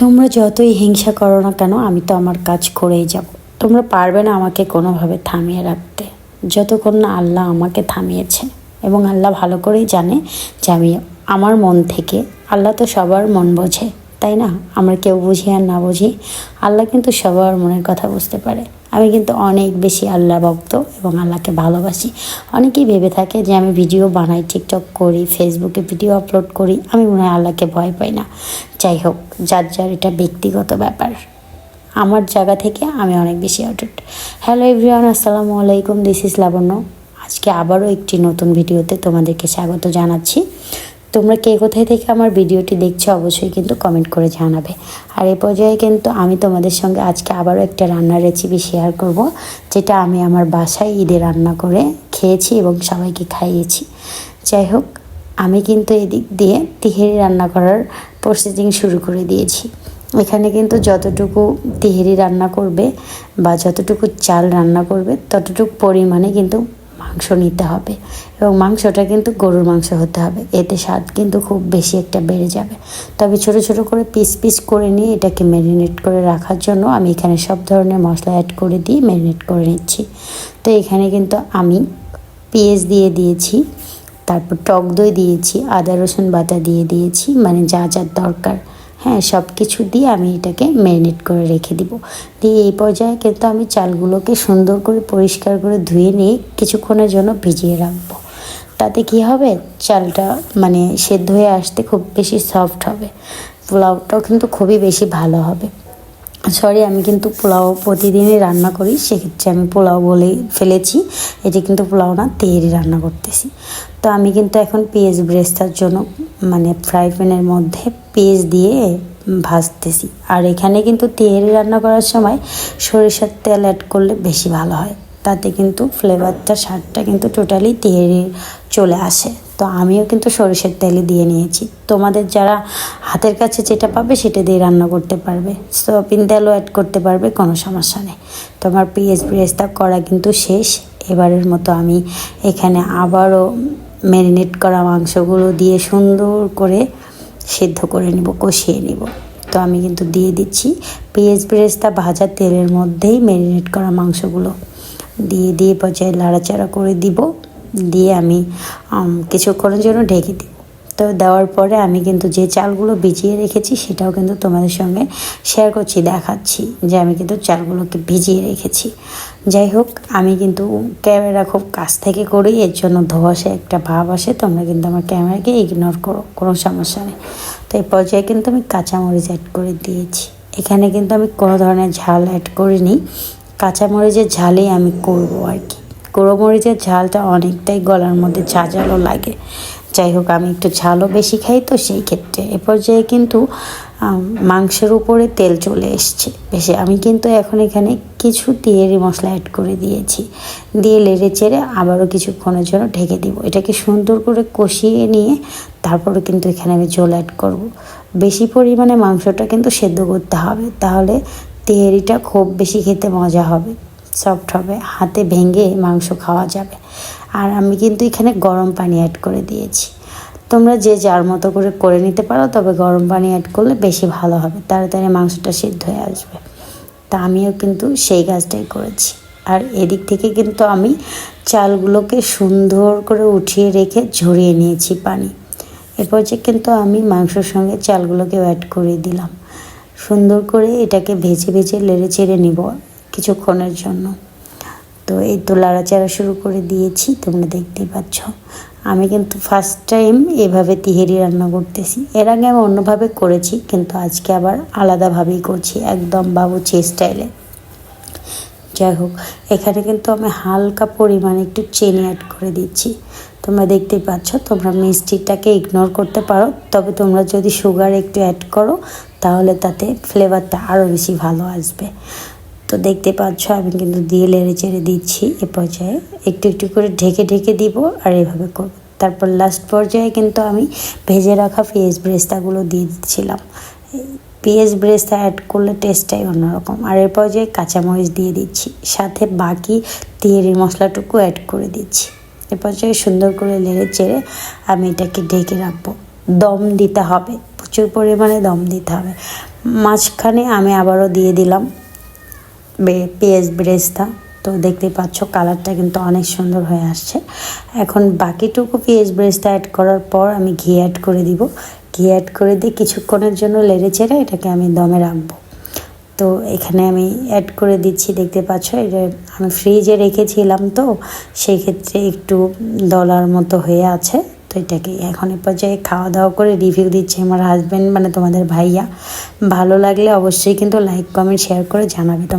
তোমরা যতই হিংসা করো না কেন, আমি তো আমার কাজ করেই যাব। তোমরা পারবে না আমাকে কোনোভাবে থামিয়ে রাখতে। যতক্ষণ না আল্লাহ আমাকে থামিয়েছে এবং আল্লাহ ভালো করেই জানে যে আমি আমার মন থেকে, আল্লাহ তো সবার মন বোঝে, তাই না? আমরা কেউ বুঝি আর না বুঝি, আল্লাহ কিন্তু সবার মনের কথা বুঝতে পারে। আমি কিন্তু অনেক বেশি আল্লাহ ভক্ত এবং আল্লাহকে ভালোবাসি। অনেকেই ভেবে থাকে যে আমি ভিডিও বানাই, টিকটক করি, ফেসবুকে ভিডিও আপলোড করি, আমি মনে হয় আল্লাহকে ভয় পাই না। যাই হোক, যার যার এটা ব্যক্তিগত ব্যাপার। আমার জায়গা থেকে আমি অনেক বেশি অটুট হ্যালো এভরিওয়ান আসসালামু আলাইকুম দিস ইস লাবণ্য। আজকে আবারও একটি নতুন ভিডিওতে তোমাদেরকে স্বাগত জানাচ্ছি। তোমরা কে কোথায় থেকে আমার ভিডিওটি দেখছ অবশ্যই কিন্তু কমেন্ট করে জানাবে। আর এ পর্যায়ে কিন্তু আমি তোমাদের সঙ্গে আজকে আবারও একটা রান্নার রেসিপি শেয়ার করব, যেটা আমি আমার বাসায় ঈদে রান্না করে খেয়েছি এবং সবাইকে খাইয়েছি। যাই হোক, আমি কিন্তু এদিক দিয়ে তিহেরি রান্না করার প্রসেসিং শুরু করে দিয়েছি। এখানে কিন্তু যতটুকু তিহেরি রান্না করবে বা যতটুকু চাল রান্না করবে, ততটুকু পরিমাণে কিন্তু মাংস নিতে হবে। এবং মাংসটা কিন্তু গরুর মাংস হতে হবে। এতে স্বাদ কিন্তু খুব বেশি একটা বেড়ে যাবে। তবে ছোট ছোট করে পিস পিস করে নিয়ে এটাকে ম্যারিনেট করে রাখার জন্য আমি এখানে সব ধরনের মশলা অ্যাড করে দিয়ে ম্যারিনেট করে নিচ্ছি। তো এখানে কিন্তু আমি পেঁয়াজ দিয়ে দিয়েছি, তারপর টক দই দিয়েছি, আদা, রসুন বাটা দিয়ে দিয়েছি মানে যা যা দরকার। হ্যাঁ সব কিছু দিয়ে আমি এটাকে ম্যারিনেট করে রেখে দিব। দিয়ে এই পর্যায়ে কিন্তু আমি চালগুলোকে সুন্দর করে পরিষ্কার করে ধুয়ে নিয়ে কিছুক্ষণের জন্য ভিজিয়ে রাখব। তাতে কি হবে? চালটা মানে সেদ্ধ হয়ে আসতে খুব বেশি সফট হবে। পোলাওটাও কিন্তু খুবই বেশি ভালো হবে। সরি আমি কিন্তু পোলাও প্রতিদিনই রান্না করি। সেক্ষেত্রে আমি পোলাও বলে ফেলেছি। এটি কিন্তু পোলাও না তেহেরি রান্না করতেছি। তো আমি কিন্তু এখন পেঁয়াজ ব্রেস্তার জন্য মানে ফ্রাই প্যানের মধ্যে পেঁয়াজ দিয়ে ভাজতেছি। আর এখানে কিন্তু তেহেরি রান্না করার সময় সরিষার তেল অ্যাড করলে বেশি ভালো হয়। তাতে কিন্তু ফ্লেভারটা স্বাদটা কিন্তু টোটালি তেহেরি চলে আসে। তো আমিও কিন্তু সরিষার তেলে দিয়ে নিয়েছি। তোমাদের যারা হাতের কাছে যেটা পাবে সেটা দিয়ে রান্না করতে পারবে। সয়াবিন তেলও অ্যাড করতে পারবে, কোনো সমস্যা নেই। তোমার পিএস ব্রেস্তা করা কিন্তু শেষ। এবারের মতো আমি এখানে আবারও ম্যারিনেট করা মাংসগুলো দিয়ে সুন্দর করে সিদ্ধ করে নিব, কষিয়ে নিব। তো আমি কিন্তু দিয়ে দিচ্ছি। পেঁয়াজ ব্রেস্তা ভাজা তেলের মধ্যেই ম্যারিনেট করা মাংসগুলো। দিয়ে দিয়ে পর্যায়ে লাড়াচাড়া করে দিব। দিয়ে আমি কিছুক্ষণের জন্য ঢেকে দিব। তো দেওয়ার পরে আমি কিন্তু যে চালগুলো ভিজিয়ে রেখেছি, সেটাও কিন্তু তোমাদের সঙ্গে শেয়ার করছি, দেখাচ্ছি যে আমি কিন্তু চালগুলোকে ভিজিয়ে রেখেছি। যাই হোক, আমি কিন্তু ক্যামেরা খুব কাছ থেকে করি, এর জন্য ধোয়াশে একটা ভাব আসে, তোমরা কিন্তু আমার ক্যামেরাকে ইগনোর করো, কোনো সমস্যা নেই। তো এই পর্যায়ে কিন্তু আমি কাঁচামরিচ অ্যাড করে দিয়েছি। এখানে কিন্তু আমি কোনো ধরনের ঝাল অ্যাড করিনি। কাঁচামরিচের ঝালেই আমি করব আর কি। মরিচের ঝালটা অনেকটাই গলার মধ্যে ঝাঁঝালো লাগে। যাই হোক, আমি একটু ঝালও বেশি খাই তো সেই ক্ষেত্রে। এ পর্যায়ে কিন্তু মাংসের উপরে তেল চলে এসছে। বেশি, আমি কিন্তু এখন এখানে কিছু তিয়েরি মশলা অ্যাড করে দিয়েছি। দিয়ে লেড়ে চেড়ে আবারও কিছুক্ষণের জন্য ঢেকে দিব। এটাকে সুন্দর করে কষিয়ে নিয়ে তারপরে কিন্তু এখানে আমি জল অ্যাড করব। বেশি পরিমাণে মাংসটা কিন্তু সেদ্ধ করতে হবে। তাহলে তেহেরিটা খুব বেশি খেতে মজা হবে সফট হবে, হাতে ভেঙে মাংস খাওয়া যাবে। আর আমি কিন্তু এখানে গরম পানি অ্যাড করে দিয়েছি। তোমরা যে যার মতো করে করে নিতে পারো, তবে গরম পানি অ্যাড করলে বেশি ভালো হবে, তাড়াতাড়ি মাংসটা সিদ্ধ হয়ে আসবে। তা আমিও কিন্তু সেই কাজটাই করেছি। আর এদিক থেকে কিন্তু আমি চালগুলোকে সুন্দর করে উঠিয়ে রেখে ঝরিয়ে নিয়েছি পানি। এরপর যে কিন্তু আমি মাংসর সঙ্গে চালগুলোকেও অ্যাড করে দিলাম। সুন্দর করে এটাকে ভেজে ভেজে লেড়ে ছেড়ে নিব কিছুক্ষণের জন্য। তো এই তো লাড়াচাড়া শুরু করে দিয়েছি, তোমরা দেখতেই পাচ্ছ। আমি কিন্তু ফার্স্ট টাইম এভাবে তিহেরি রান্না করতেছি। এর আগে আমি অন্যভাবে করেছি, কিন্তু আজকে আবার আলাদাভাবেই করছি, একদম বাবুচি স্টাইলে যাই হোক, এখানে কিন্তু আমি হালকা পরিমাণে একটু চিনি অ্যাড করে দিচ্ছি। তোমরা দেখতেই পাচ্ছ, তোমরা মিষ্টিটাকে ইগনোর করতে পারো, তবে তোমরা যদি সুগার একটু অ্যাড করো, তাহলে তাতে ফ্লেভারটা আরও বেশি ভালো আসবে। তো দেখতে পাচ্ছ, আমি কিন্তু দিয়ে লেড়ে চেড়ে দিচ্ছি, এ পর্যায়ে একটু একটু করে ঢেকে ঢেকে দিব, আর এভাবে করব। তারপর লাস্ট পর্যায়ে কিন্তু আমি ভেজে রাখা পেঁয়াজ ব্রেস্তাগুলো দিয়ে দিচ্ছিলাম। পেঁয়াজ ব্রেস্তা অ্যাড করলে টেস্টটাই অন্যরকম। আর এর পর্যায়ে কাঁচামরিচ দিয়ে দিচ্ছি, সাথে বাকি তিয়েরি মশলাটুকু অ্যাড করে দিচ্ছি। এ পর্যায়ে সুন্দর করে লেড়ে চেড়ে আমি এটাকে ঢেকে রাখব। দম দিতে হবে, প্রচুর পরিমাণে দম দিতে হবে। মাঝখানে আমি আবারও দিয়ে দিলাম পেঁয়াজ ব্রেস্তা। তো দেখতে পাচ্ছ কালারটা কিন্তু অনেক সুন্দর হয়ে আসছে। এখন বাকিটুকু পেঁয়াজ ব্রেস্তা অ্যাড করার পর আমি ঘি অ্যাড করে দিব। ঘি অ্যাড করে দিয়ে কিছুক্ষণের জন্য লেড়ে চেড়ে এটাকে আমি দমে রাখব। তো এখানে আমি অ্যাড করে দিচ্ছি, দেখতে পাচ্ছ? এটা আমি ফ্রিজে রেখেছিলাম তো, সেই ক্ষেত্রে একটু দলার মতো হয়ে আছে। তো এটাকে এখন এ পর্যায়ে খাওয়া দাওয়া করে রিভিউ দিচ্ছে আমার হাজব্যান্ড মানে তোমাদের ভাইয়া। ভালো লাগলে অবশ্যই কিন্তু লাইক কমেন্ট শেয়ার করে জানাবে তোমরা